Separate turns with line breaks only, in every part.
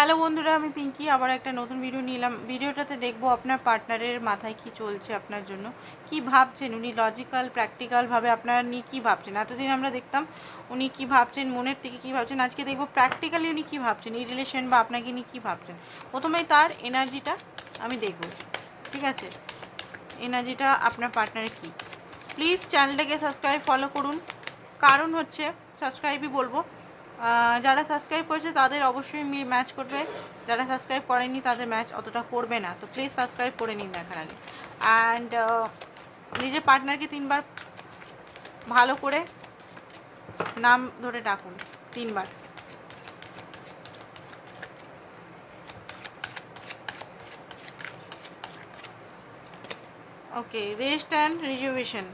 Hello বন্ধুরা, আমি পিঙ্কি। আবার একটা নতুন ভিডিও নিলাম। ভিডিওটাতে দেখব আপনার পার্টনারের মাথায় কি চলছে আপনার জন্য। কি ভাবছেন? উনি লজিক্যাল প্র্যাকটিক্যালভাবে আপনার নিয়ে কী ভাবছেন? এতদিন আমরা দেখতাম উনি কি ভাবছেন, মনের থেকে কি ভাবছেন। আজকে দেখব প্র্যাকটিক্যালি উনি কি ভাবছেন? এই রিলেশন বা আপনাকে নিয়ে কী ভাবছেন? প্রথমেই তার এনার্জিটা আমি দেখব। ঠিক আছে? এনার্জিটা আপনার পার্টনারের কী? প্লিজ চ্যানেলটাকে সাবস্ক্রাইব ফলো করুন। কারণ হচ্ছে সাবস্ক্রাইবই বলব যারা সাবস্ক্রাইব করেছে তাদের অবশ্যই ম্যাচ করবে। যারা সাবস্ক্রাইব করেনি তাদের ম্যাচ অতটা করবে না। তো প্লিজ সাবস্ক্রাইব করে নিন দেখার আগে। অ্যান্ড নিজের পার্টনারকে তিনবার ভালো করে নাম ধরে ডাকুন। তিনবার। Okay rest and reservation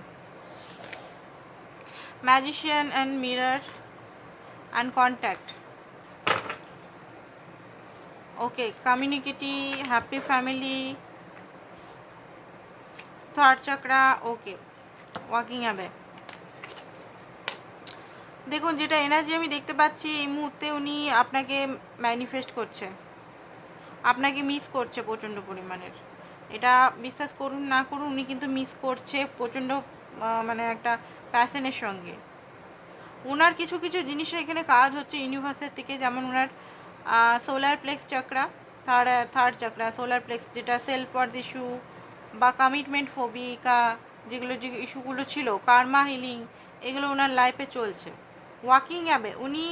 magician and mirror and contact. Okay, community, happy family, third chakra, okay, walking away. দেখুন, যেটা এনার্জি আমি দেখতে পাচ্ছি এই মুহূর্তে উনি আপনাকে ম্যানিফেস্ট করছে। আপনাকে মিস করছে প্রচণ্ড পরিমাণের। এটা বিশ্বাস করুন, না করুন, উনি কিন্তু মিস করছে প্রচণ্ড মানে একটা প্যাশনের সঙ্গে। ওনার কিছু কিছু জিনিসের এখানে কাজ হচ্ছে ইউনিভার্সের থেকে যেমন ওনার solar plexus chakra third third chakra solar plexus যেটা সেলফ ওয়ার্থ ইস্যু বা কমিটমেন্ট ফোবিকা যেগুলো যে ইস্যুগুলো ছিল কার্মা হিলিং এগুলো ওনার লাইফে চলছে। ওয়াকিং অ্যাবে উনি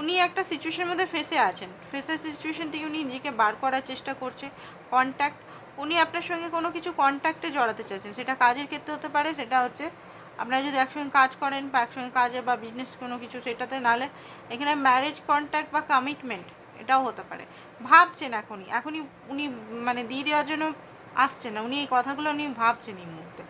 উনি একটা সিচুয়েশনের মধ্যে ফেসে আছেন। ফেসের সিচুয়েশন থেকে উনি নিজেকে বার করার চেষ্টা করছে কন্ট্যাক্ট উনি আপনার সঙ্গে কোনো কিছু কন্ট্যাক্টে জড়াতে চাইছেন। সেটা কাজের ক্ষেত্রে হতে পারে, সেটা হচ্ছে আপনারা যদি একসঙ্গে কাজ করেন বা একসঙ্গে কাজে বা বিজনেস কোনো কিছু সেটাতে নালে এখানে ম্যারেজ কন্ট্যাক্ট বা কমিটমেন্ট এটাও হতে পারে। ভাবছেন এখনই এখনই উনি মানে দিয়ে দেওয়ার জন্য আসছেন না, উনি এই কথাগুলো উনি ভাবছেন এই মুহূর্তে।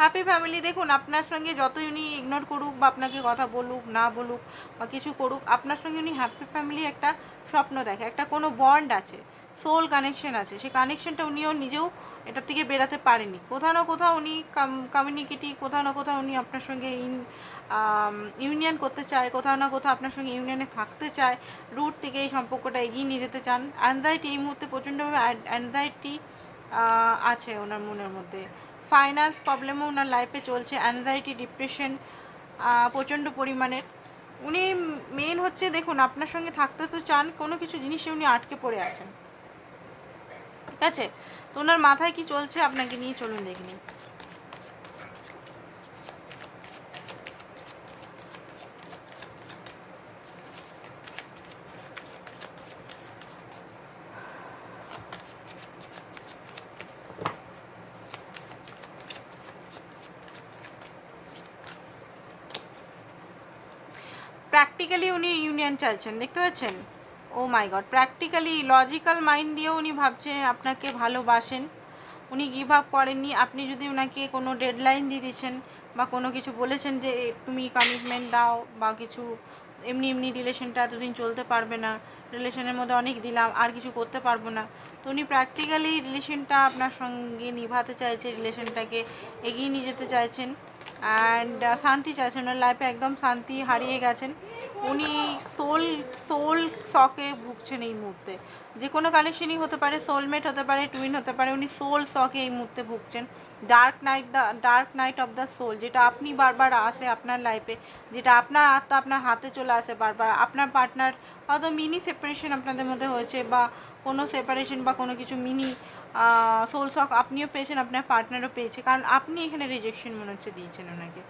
হ্যাপি ফ্যামিলি দেখুন, আপনার সঙ্গে যতই উনি ইগনোর করুক বা আপনাকে কথা বলুক, না বলুক বা কিছু করুক, আপনার সঙ্গে উনি হ্যাপি ফ্যামিলি একটা স্বপ্ন দেখে, একটা কোনো বন্ড আছে সোল কানেকশন আছে, সেই কানেকশনটা উনিও নিজেও এটার থেকে বেরাতে পারেনি। কোথাও না কোথাও উনি কমিউনিকেটি কোথাও না কোথাও উনি আপনার সঙ্গে ইন ইউনিয়ন করতে চায়, কোথাও না কোথাও আপনার সঙ্গে ইউনিয়নে থাকতে চায় রুট থেকে এই সম্পর্কটা এগিয়ে নিয়ে যেতে চান। অ্যানজাইটি এই মুহূর্তে প্রচণ্ডভাবে অ্যানজাইটি আছে ওনার মনের মধ্যে। ফাইন্যান্স প্রবলেমও ওনার লাইফে চলছে অ্যানজাইটি ডিপ্রেশন প্রচণ্ড পরিমাণের উনি মেন হচ্ছে, দেখুন, আপনার সঙ্গে থাকতে তো চান, কোনো কিছু জিনিসে উনি আটকে পড়ে আছেন। ঠিক আছে? তো ওনার মাথায় কি চলছে আপনাকে নিয়ে চলুন দেখে নিন প্র্যাকটিক্যালি উনি ইউনিয়ন চাইছেন দেখতে পাচ্ছেন? ও my god practically logical mind দিয়েও উনি ভাবছেন, আপনাকে ভালোবাসেন। উনি গিভ আপ করেননি। আপনি যদি ওনাকে কোনো ডেডলাইন দিয়ে দিয়েছেন বা কোনো কিছু বলেছেন যে তুমি কমিটমেন্ট দাও বা কিছু, এমনি এমনি রিলেশনটা এতদিন চলতে পারবে না রিলেশনের মধ্যে অনেক দিলাম, আর কিছু করতে পারব না। তো উনি প্র্যাকটিক্যালি রিলেশনটা আপনার সঙ্গে নিভাতে চাইছে রিলেশনটাকে এগিয়ে নিয়ে যেতে চাইছেন। অ্যান্ড শান্তি চাইছেন, ওনার লাইফে একদম শান্তি হারিয়ে গেছেন। উনি সোল সোল শকে ভুগছেন এই মুহূর্তে। যে কোনো কানেকশনই হতে পারে সোলমেট হতে পারে টুইন হতে পারে, উনি সোল শকে এই মুহূর্তে ভুগছেন। Dark night the dark night of the soul যেটা আপনি বারবার আসে আপনার লাইফে যেটা আপনার আত্মা আপনার হাতে চলে আসে বারবার, আপনার পার্টনার হয়তো মিনি সেপারেশন আপনাদের মধ্যে হয়েছে বা কোনো সেপারেশন বা কোনো কিছু মিনি সোল শক আপনিও পেয়েছেন, আপনার পার্টনারও পেয়েছে। কারণ আপনি এখানে রিজেকশন মনে হচ্ছে দিয়েছেন ওনাকে।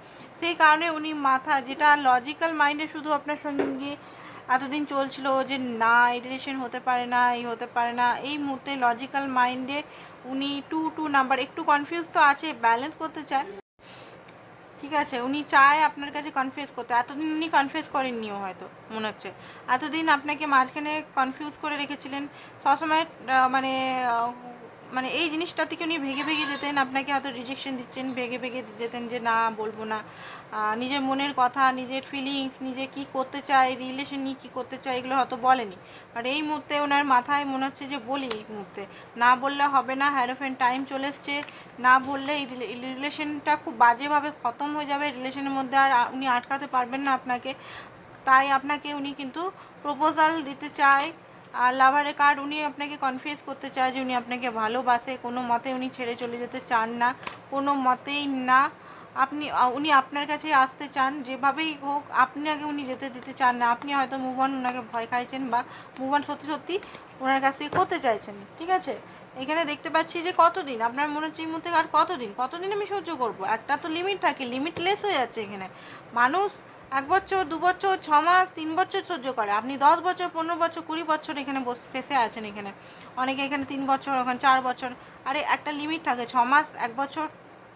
সেই কারণে উনি মাথা, যেটা লজিক্যাল মাইন্ডে শুধু আপনার সঙ্গে এতদিন চলছিল যে, না, এই রিলেশন হতে পারে না, এই হতে পারে না। এই মুহূর্তে লজিক্যাল মাইন্ডে উনি টু টু নাম্বার একটু কনফিউজ তো আছে ব্যালেন্স করতে চায়। ঠিক আছে, উনি চায় আপনার কাছে কনফিউজ করতে। এতদিন উনি কনফিউজ করেননিও হয়তো, মনে হচ্ছে। এতদিন আপনাকে মাঝখানে কনফিউজ করে রেখেছিলেন। সবসময় মানে মানে এই জিনিসটা থেকে উনি ভেগে ভেগে যেতেন, আপনাকে হয়তো রিজেকশন দিচ্ছেন, ভেগে ভেগে যেতেন যে না, বলব না। নিজের মনের কথা, নিজের ফিলিংস নিজে কি করতে চায় রিলেশন নিয়ে কী করতে চায়, এগুলো হয়তো বলেনি। আর এই মুহূর্তে ওনার মাথায় মনে হচ্ছে যে বলি এই মুহূর্তে। না বললে হবে না, হ্যারোফেন টাইম চলে এসছে। না বললে এই রিলেশনটা খুব বাজেভাবে খতম হয়ে যাবে। রিলেশনের মধ্যে আর উনি আটকাতে পারবেন না আপনাকে। তাই আপনাকে উনি কিন্তু প্রপোজাল দিতে চায়। আর লাভারের কার্ড উনি আপনাকে কনফিউজ করতে চায় যে উনি আপনাকে ভালোবাসে। কোনো মতে উনি ছেড়ে চলে যেতে চান না। কোনো মতেই না। আপনি, উনি আপনার কাছে আসতে চান। যেভাবেই হোক, আপনি আগে উনি যেতে দিতে চান না। আপনি হয়তো মুভ অন ওনাকে ভয় খাইছেন বা মুভ অন সত্যি সত্যি ওনার কাছে করতে চাইছেন। ঠিক আছে? এখানে দেখতে পাচ্ছি যে কতদিন? আপনার মনে হচ্ছে এই মুহূর্তে আর কতদিন? কতদিন আমি সহ্য করব? একটা তো লিমিট থাকে। লিমিটলেস হয়ে যাচ্ছে এখানে। মানুষ এক বছর, দু বছর, ছ মাস, তিন বছর সহ্য করে। আপনি দশ বছর, পনেরো বছর, কুড়ি বছর এখানে বস, ফেসে আছেন এখানে। অনেকে এখানে তিন বছর, ওখানে চার বছর। আরে, একটা লিমিট থাকে, ছ মাস, এক বছর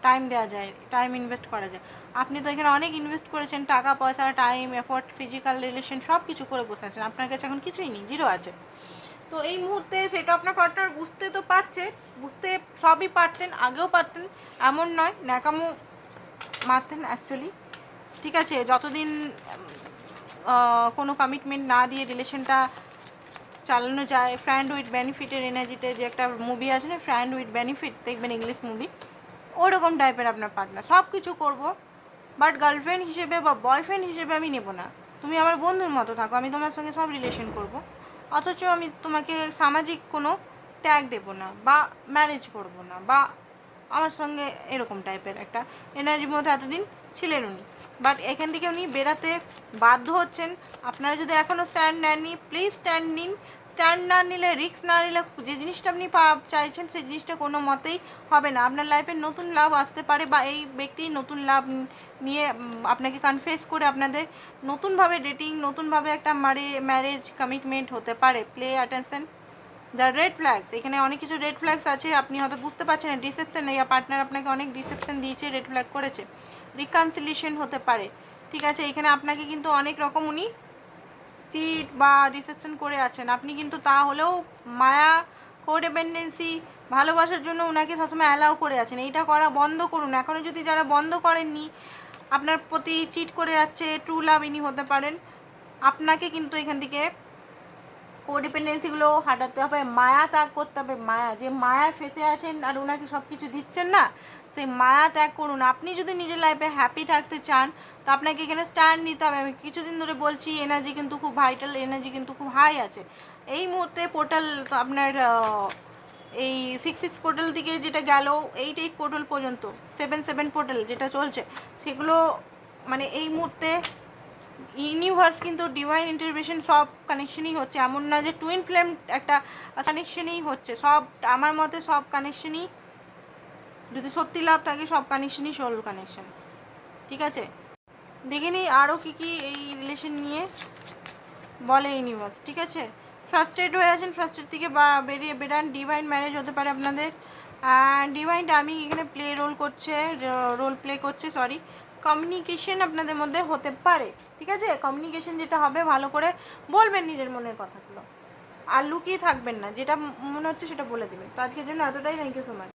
টাইম দেওয়া যায় টাইম ইনভেস্ট করা যায়। আপনি তো এখানে অনেক ইনভেস্ট করেছেন, টাকা, পয়সা টাইম এফোর্ট ফিজিক্যাল রিলেশন সব কিছু করে বসে আছেন। আপনার কাছে এখন কিছুই নেই জিরো আছে। তো এই মুহূর্তে সেটা আপনার পার্টনার বুঝতে তো পারছে, বুঝতে সবই পারতেন, আগেও পারতেন, এমন নয়, ন্যাকামো মারতেন অ্যাকচুয়ালি ঠিক আছে, যতদিন কোনো কমিটমেন্ট না দিয়ে রিলেশনটা চালানো যায় ফ্রেন্ড উইথ বেনিফিটের এনার্জিতে যে একটা মুভি আছে না ফ্রেন্ড উইথ বেনিফিট দেখবেন ইংলিশ মুভি ওরকম টাইপের আপনার পার্টনার সব কিছু করব বাট গার্লফ্রেন্ড হিসেবে বা বয়ফ্রেন্ড হিসেবে আমি নেব না। তুমি আমার বন্ধুর মতো থাকো, আমি তোমার সঙ্গে সব রিলেশন করব। অথচ আমি তোমাকে সামাজিক কোনো ট্যাগ দেব না, বা ম্যারেজ করব না, বা আমার সঙ্গে এরকম টাইপের একটা এনার্জির মধ্যে এতদিন ছিলেন উনি। বাট এখান থেকে উনি বেরাতে বাধ্য হচ্ছেন। আপনারা যদি এখনও স্ট্যান্ড নেননি প্লিজ স্ট্যান্ড নিন। স্ট্যান্ড না নিলে রিস্ক না নিলে, যে জিনিসটা আপনি পা, চাইছেন সেই জিনিসটা কোনো মতেই হবে না। আপনার লাইফে নতুন লাভ আসতে পারে বা এই ব্যক্তি নতুন লাভ নিয়ে আপনাকে কনফেস করে আপনাদের নতুনভাবে ডেটিং নতুনভাবে একটা মারে ম্যারেজ কমিটমেন্ট হতে পারে। Play attention the red flags এখানে অনেক কিছু রেড ফ্ল্যাগস আছে। আপনি হয়তো বুঝতে পারছেন না ডিসেপশন এই পার্টনার আপনাকে অনেক ডিসেপশন দিয়েছে রেড ফ্ল্যাগ করেছে। রিকনসিলিয়েশন হতে পারে। ঠিক আছে, এখানে আপনাকে কিন্তু অনেক রকম উনি চিট বা রিসেপশন করে আছেন। আপনি কিন্তু তাহলেও মায়া কোডিপেন্ডেন্সি ভালোবাসার জন্য ওনাকে সবসময় অ্যালাউ করে আছেন। এইটা করা বন্ধ করুন। এখনও যদি যারা বন্ধ করেননি, আপনার প্রতি চিট করে যাচ্ছে ট্রু লাভ ইনি হতে পারেন। আপনাকে কিন্তু এখান থেকে কোডিপেন্ডেন্সিগুলো হাঁটাতে হবে। মায়া ত্যাগ করতে হবে। মায়া, যে মায়া ফেসে আছেন আর ওনাকে সব কিছু দিচ্ছেন না সেই মায়া ত্যাগ করুন। আপনি যদি নিজের লাইফে হ্যাপি থাকতে চান, তো আপনাকে এখানে স্ট্যান্ড নিতে হবে। আমি কিছুদিন ধরে বলছি এনার্জি কিন্তু খুব ভাইটাল এনার্জি কিন্তু খুব হাই আছে। এই মুহূর্তে পোর্টাল আপনার এই সিক্স সিক্স পোর্টাল দিকে যেটা গেল এইট এইট পোর্টাল পর্যন্ত সেভেন সেভেন পোর্টাল যেটা চলছে, সেগুলো মানে এই মুহূর্তে ইউনিভার্স কিন্তু ডিভাইন ইন্টারভেশন সব কানেকশনই হচ্ছে। এমন না যে টুইন ফ্লেম একটা কানেকশনই হচ্ছে। সব, আমার মতে সব কানেকশনই যদি সত্যি লাভ থাকে, সব কানেকশনই সোল কানেকশন ঠিক আছে? দেখে নিই আরও কী কী এই রিলেশন নিয়ে বলে ইউনিভার্স ঠিক আছে? ফ্রাস্ট্রেট হয়ে আছেন ফ্রাস্ট্রেট থেকে বা বেরিয়ে, বেরান ডিভাইন ম্যারেজ হতে পারে আপনাদের। অ্যান্ড ডিভাইন টাইমিং এখানে প্লে রোল করছে রোল প্লে করছে সরি কমিউনিকেশন আপনাদের মধ্যে হতে পারে, ঠিক আছে? কমিউনিকেশন যেটা হবে, ভালো করে বলবেন নিজের মনের কথাগুলো। আর লুকিয়ে থাকবেন না, যেটা মনে হচ্ছে সেটা বলে দেবেন। তো আজকের জন্য এতটাই থ্যাংক ইউ সো মাচ